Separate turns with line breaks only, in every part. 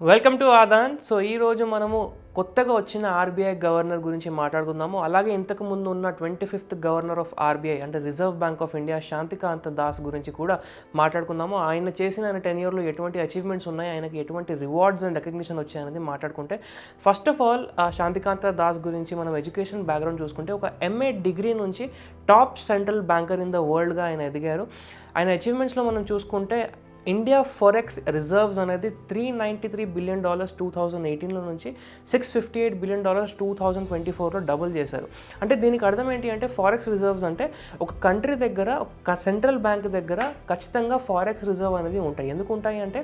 Welcome to Aadan so ఈ రోజు మనము కొత్తగా వచ్చిన ఆర్బీఐ గవర్నర్ గురించి మాట్లాడుకుందాము. అలాగే ఇంతకు ముందు ఉన్న twenty fifth governor of RBI అంటే reserve bank of India Shaktikanta Das గురించి కూడా మాట్లాడుకుందాము. ఆయన చేసిన ఆయన టెన్ ఇయర్లో ఎటువంటి అచీవ్మెంట్స్ ఉన్నాయి? ఆయనకి ఎటువంటి రివార్డ్స్ అండ్ రికగ్నిషన్ వచ్చాయనేది మాట్లాడుకుంటే first of all Shaktikanta Das గురించి మనం ఎడ్యుకేషన్ బ్యాక్గ్రౌండ్ చూసుకుంటే ఒక ఎంఏ డిగ్రీ నుంచి top central banker in the వరల్డ్గా ఆయన ఎదిగారు. ఆయన అచీవ్మెంట్స్లో మనం చూసుకుంటే ఇండియా ఫారెక్స్ రిజర్వ్స్ అనేది three ninety three billion dollars two thousand ఎయిటీన్లో నుంచి six fifty eight billion dollars two thousand twenty ఫోర్లో డబుల్ చేశారు. అంటే దీనికి అర్థం ఏంటి అంటే ఫారెక్స్ రిజర్వ్స్ అంటే ఒక కంట్రీ దగ్గర ఒక సెంట్రల్ బ్యాంక్ దగ్గర ఖచ్చితంగా ఫారెక్స్ రిజర్వ్ అనేది ఉంటాయి. ఎందుకు ఉంటాయి అంటే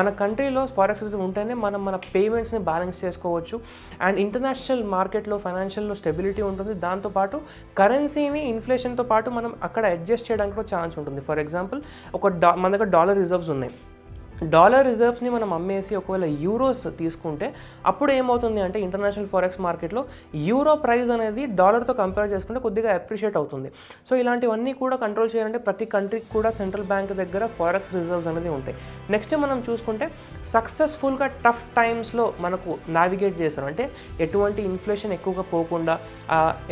మన కంట్రీలో ఫారెక్స్ రిజర్వ్ ఉంటేనే మనం మన పేమెంట్స్ని బ్యాలెన్స్ చేసుకోవచ్చు. అండ్ ఇంటర్నేషనల్ మార్కెట్లో ఫైనాన్షియల్లో స్టెబిలిటీ ఉంటుంది. దాంతోపాటు కరెన్సీని ఇన్ఫ్లేషన్తో పాటు మనం అక్కడ అడ్జస్ట్ చేయడానికి కూడా ఛాన్స్ ఉంటుంది. ఫర్ ఎగ్జాంపుల్ ఒక డా మన దగ్గర డాలర్ రిజర్వ్స్ ఉన్నాయి. డాలర్ రిజర్వ్స్ని మనం అమ్మేసి ఒకవేళ యూరోస్ తీసుకుంటే అప్పుడు ఏమవుతుంది అంటే ఇంటర్నేషనల్ ఫారెక్స్ మార్కెట్లో యూరో ప్రైస్ అనేది డాలర్తో కంపేర్ చేసుకుంటే కొద్దిగా అప్రిషియేట్ అవుతుంది. సో ఇలాంటివన్నీ కూడా కంట్రోల్ చేయాలంటే ప్రతి కంట్రీకి కూడా సెంట్రల్ బ్యాంక్ దగ్గర ఫారెక్స్ రిజర్వ్స్ అనేది ఉంటాయి. నెక్స్ట్ మనం చూసుకుంటే సక్సెస్ఫుల్గా టఫ్ టైమ్స్లో మనకు నావిగేట్ చేశారు. అంటే ఎటువంటి ఇన్ఫ్లేషన్ ఎక్కువగా పోకుండా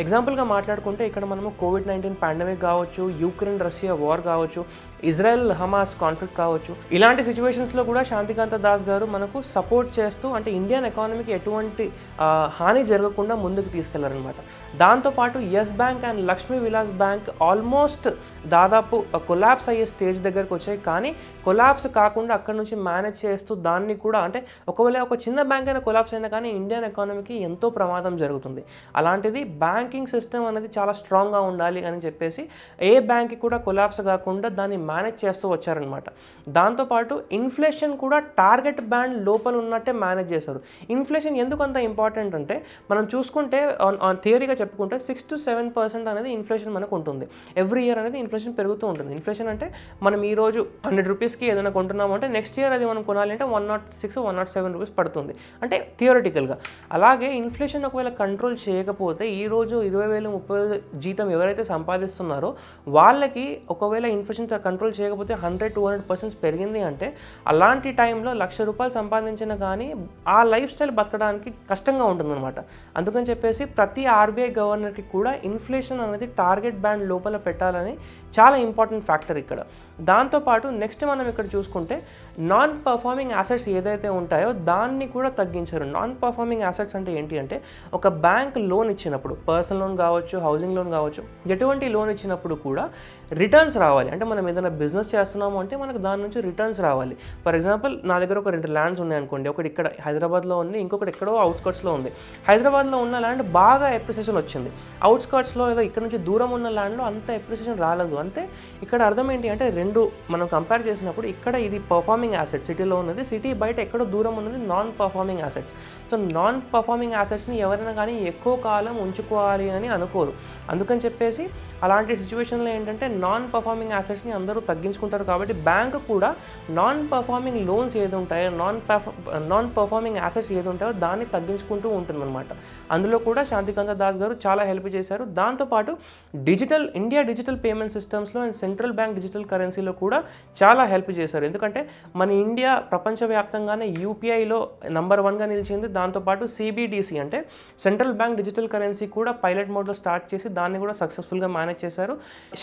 ఎగ్జాంపుల్గా మాట్లాడుకుంటే ఇక్కడ మనము కోవిడ్ నైన్టీన్ పాండమిక్ కావచ్చు యూక్రెయిన్ రష్యా వార్ కావచ్చు ఇజ్రాయెల్ హమాస్ కాన్ఫ్లిక్ట్ కావచ్చు. ఇలాంటి సిచ్యువేషన్స్లో కూడా శాంతికాంత దాస్ గారు మనకు సపోర్ట్ చేస్తూ అంటే ఇండియన్ ఎకానమీకి ఎటువంటి హాని జరగకుండా ముందుకు తీసుకెళ్ళారనమాట దాంతోపాటు Yes bank and Lakshmi Vilas bank almost దాదాపు కొలాప్స్ అయ్యే స్టేజ్ దగ్గరకు వచ్చాయి. కానీ కొలాప్స్ కాకుండా అక్కడ నుంచి మేనేజ్ చేస్తూ దాన్ని కూడా అంటే ఒకవేళ ఒక చిన్న బ్యాంక్ అయినా కొలాప్స్ అయినా కానీ ఇండియన్ ఎకానమీకి ఎంతో ప్రమాదం జరుగుతుంది. అలాంటిది బ్యాంకింగ్ సిస్టమ్ అనేది చాలా స్ట్రాంగ్గా ఉండాలి అని చెప్పేసి ఏ బ్యాంక్కి కూడా కొలాప్స్ కాకుండా దాన్ని మేనేజ్ చేస్తూ వచ్చారనమాట దాంతోపాటు ఇన్ఫ్లేషన్ కూడా టార్గెట్ బ్యాండ్ లోపల ఉన్నట్టే మేనేజ్ చేశారు. ఇన్ఫ్లేషన్ ఎందుకు అంత ఇంపార్టెంట్ అంటే మనం చూసుకుంటే ఆన్ థియరీగా చెప్పుకుంటే సిక్స్ టు సెవెన్ పర్సెంట్ అనేది ఇన్ఫ్లేషన్ మనకు ఉంటుంది. ఎవ్రీ ఇయర్ అనేది ఇన్ఫ్లేషన్ పెరుగుతూ ఉంటుంది. ఇన్ఫ్లేషన్ అంటే మనం ఈ రోజు హండ్రెడ్ రూపీస్కి ఏదైనా కొంటున్నాము అంటే నెక్స్ట్ ఇయర్ అది మనం కొనాలి అంటే one naught six one naught seven rupees పడుతుంది. అంటే థియరటికల్గా. అలాగే ఇన్ఫ్లేషన్ ఒకవేళ కంట్రోల్ చేయకపోతే ఈ రోజు ఇరవై వేలు ముప్పై వేలు జీతం ఎవరైతే సంపాదిస్తున్నారో వాళ్ళకి ఒకవేళ ఇన్ఫ్లేషన్ కంట్రోల్ చేయకపోతే హండ్రెడ్ టూ హండ్రెడ్ పర్సెంట్స్ పెరిగింది అంటే అలాంటి టైంలో లక్ష రూపాయలు సంపాదించిన కానీ ఆ లైఫ్ స్టైల్ బతకడానికి కష్టంగా ఉంటుందన్నమాట. అందుకని చెప్పేసి ప్రతి ఆర్బీఐ గవర్నర్కి కూడా ఇన్ఫ్లేషన్ అనేది టార్గెట్ బ్యాండ్ లోపల పెట్టాలని చాలా ఇంపార్టెంట్ ఫ్యాక్టర్ ఇక్కడ. దాంతోపాటు నెక్స్ట్ మనం ఇక్కడ చూసుకుంటే నాన్ పర్ఫార్మింగ్ యాసెట్స్ ఏదైతే ఉంటాయో దాన్ని కూడా తగ్గించారు. నాన్ పర్ఫార్మింగ్ యాసెట్స్ అంటే ఏంటి అంటే ఒక బ్యాంక్ లోన్ ఇచ్చినప్పుడు పర్సనల్ లోన్ కావచ్చు హౌసింగ్ లోన్ కావచ్చు ఎటువంటి లోన్ ఇచ్చినప్పుడు కూడా రిటర్న్స్ రావాలి. అంటే మనం ఏదైనా బిజినెస్ చేస్తున్నాము అంటే మనకు దాని నుంచి రిటర్న్స్ రావాలి. ఫర్ ఎగ్జాంపుల్ నా దగ్గర ఒక రెండు ల్యాండ్స్ ఉన్నాయి అనుకోండి. ఒకటి ఇక్కడ హైదరాబాద్లో ఉంది ఇంకొకటి ఎక్కడో అవుట్స్కట్స్లో ఉంది. హైదరాబాద్లో ఉన్న ల్యాండ్ బాగా ఎప్రిసియేషన్ వచ్చింది. అవుట్స్కట్స్లో ఏదో ఇక్కడ నుంచి దూరం ఉన్న ల్యాండ్లో అంత ఎప్రిసియేషన్ రాలేదు. అంతే ఇక్కడ అర్థం ఏంటి అంటే రెండు మనం కంపేర్ చేసినప్పుడు ఇక్కడ ఇది పర్ఫార్మింగ్ యాసెట్ సిటీలో ఉన్నది. సిటీ బయట ఎక్కడో దూరం ఉన్నది non performing assets so non performing యాసెట్స్ని ఎవరైనా కానీ ఎక్కువ కాలం ఉంచుకోవాలి అని అనుకోరు. అందుకని చెప్పేసి అలాంటి సిచ్యువేషన్లో ఏంటంటే నాన్ పర్ఫార్మింగ్ యాసెట్స్ని అందరూ తగ్గించుకుంటారు కాబట్టి బ్యాంక్ కూడా నాన్ పర్ఫార్మింగ్ లోన్స్ ఏది ఉంటాయో నాన్ నాన్ పర్ఫార్మింగ్ యాసెట్స్ ఏది ఉంటాయో దాన్ని తగ్గించుకుంటూ ఉంటుందన్నమాట. అందులో కూడా శాంతికాంత దాస్ గారు చాలా హెల్ప్ చేశారు. దాంతోపాటు డిజిటల్ ఇండియా డిజిటల్ పేమెంట్ సిస్టమ్స్లో అండ్ సెంట్రల్ బ్యాంక్ డిజిటల్ కరెన్సీలో కూడా చాలా హెల్ప్ చేశారు. ఎందుకంటే మన ఇండియా ప్రపంచవ్యాప్తంగానే యూపీఐలో నంబర్ వన్గా నిలిచింది. దాంతోపాటు సిబిడిసి అంటే సెంట్రల్ బ్యాంక్ డిజిటల్ కరెన్సీ కూడా పైలట్ మోడ్లో స్టార్ట్ చేసి దాన్ని కూడా సక్సెస్ఫుల్గా మేనేజ్ చేశారు.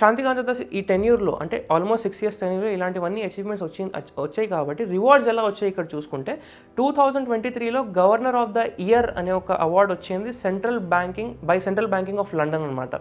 శాంతికాంత దాస్ ఈ టెన్యూర్లో అంటే ఆల్మోస్ట్ సిక్స్ ఇయర్స్ టెన్యూర్లో ఇలాంటివన్నీ అచీవ్మెంట్స్ వచ్చి వచ్చాయి కాబట్టి రివార్డ్స్ ఎలా వచ్చాయి ఇక్కడ చూసుకుంటే టూ థౌజండ్ ట్వంటీ త్రీలో గవర్నర్ ఆఫ్ ద ఇయర్ అనే ఒక అవార్డు వచ్చింది central banking by central banking of London అనమాట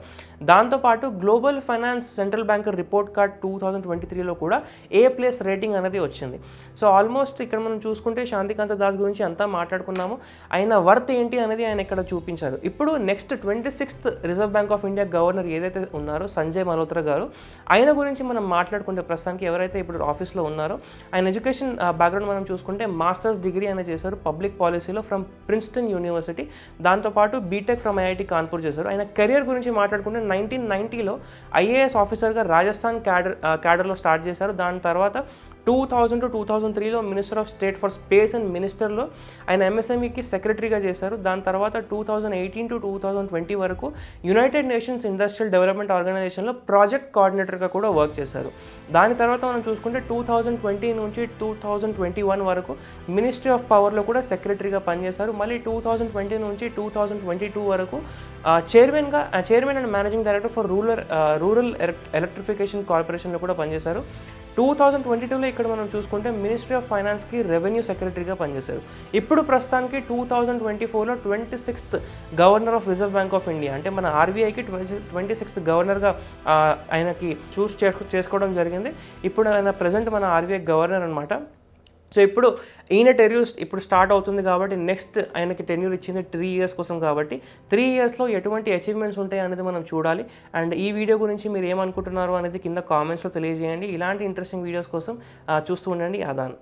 దాంతోపాటు global finance central bank report card two thousand twenty త్రీలో కూడా ఏ ప్లేస్ రేటింగ్ అనేది వచ్చింది. సో ఆల్మోస్ట్ ఇక్కడ మనం చూసుకుంటే శాంతికాంత దాస్ గురించి అంతా మాట్లాడుకున్నాము. ఆయన వర్త్ ఏంటి అనేది ఆయన ఇక్కడ చూపించారు. ఇప్పుడు next twenty sixth reserve bank of India governor ఏదైతే ఉన్నారో సంజయ్ మల్హోత్రా గారు ఆయన గురించి మనం మాట్లాడుకుంటే ప్రస్తుతానికి ఎవరైతే ఇప్పుడు ఆఫీస్లో ఉన్నారో ఆయన ఎడ్యుకేషన్ బ్యాక్గ్రౌండ్ మనం చూసుకుంటే మాస్టర్స్ డిగ్రీ అనేది చేశారు పబ్లిక్ పాలసీలో ఫ్రమ్ ప్రిన్స్టన్ యూనివర్సిటీ దాంతోపాటు బీటెక్ ఫ్రమ్ ఐఐటి కాన్పూర్ చేశారు. ఆయన కెరియర్ గురించి మాట్లాడుకుంటే నైన్టీన్ నైన్టీలో ఐఏఎస్ ఆఫీసర్గా రాజస్థాన్ క్యాడర్ క్యాడర్లో స్టార్ట్ చేశారు. దాని తర్వాత two thousand to two thousand త్రీలో minister of state for space and మినిస్టర్లో ఆయన ఎంఎస్ఎంఈకి సెక్రటరీగా చేశారు. దాని తర్వాత two thousand eighteen to two thousand twenty వరకు యునైటెడ్ నేషన్స్ ఇండస్ట్రియల్ డెవలప్మెంట్ ఆర్గనైజేషన్లో ప్రాజెక్ట్ కోఆర్డినేటర్గా కూడా వర్క్ చేశారు. దాని తర్వాత మనం చూసుకుంటే టూ థౌజండ్ ట్వంటీ నుంచి టూ థౌజండ్ ట్వంటీ వన్ వరకు మినిస్ట్రీ ఆఫ్ పవర్లో కూడా సెక్రటరీగా పనిచేశారు. మళ్ళీ టూ థౌజండ్ ట్వంటీ నుంచి టూ థౌజండ్ ట్వంటీ టూ వరకు చైర్మన్గా chairman and managing director for rural rural electrification కార్పొరేషన్లో కూడా పనిచేశారు. టూ థౌజండ్ ట్వంటీ టూలో ఇక్కడ మనం చూసుకుంటే మినిస్ట్రీ ఆఫ్ ఫైనాన్స్కి రెవెన్యూ సెక్రటరీగా పనిచేశారు. ఇప్పుడు ప్రస్తుతానికి టూ థౌజండ్ ట్వంటీ ఫోర్లో twenty sixth governor of reserve bank of India అంటే మన ఆర్బీఐకి ట్వంటీ ట్వంటీ సిక్స్త్ గవర్నర్గా ఆయనకి చూస్ చేసుకోవడం జరిగింది. ఇప్పుడు ఆయన ప్రజెంట్ మన ఆర్బీఐ గవర్నర్ అనమాట సో ఇప్పుడు ఈయన టెన్యూర్ ఇప్పుడు స్టార్ట్ అవుతుంది కాబట్టి నెక్స్ట్ ఆయనకి టెన్యూర్ ఇచ్చింది త్రీ ఇయర్స్ కోసం కాబట్టి త్రీ ఇయర్స్లో ఎటువంటి అచీవ్మెంట్స్ ఉంటాయి అనేది మనం చూడాలి. అండ్ ఈ వీడియో గురించి మీరు ఏమనుకుంటున్నారు అనేది కింద కామెంట్స్లో తెలియజేయండి. ఇలాంటి ఇంట్రెస్టింగ్ వీడియోస్ కోసం చూస్తూ ఉండండి. ఆదాన్.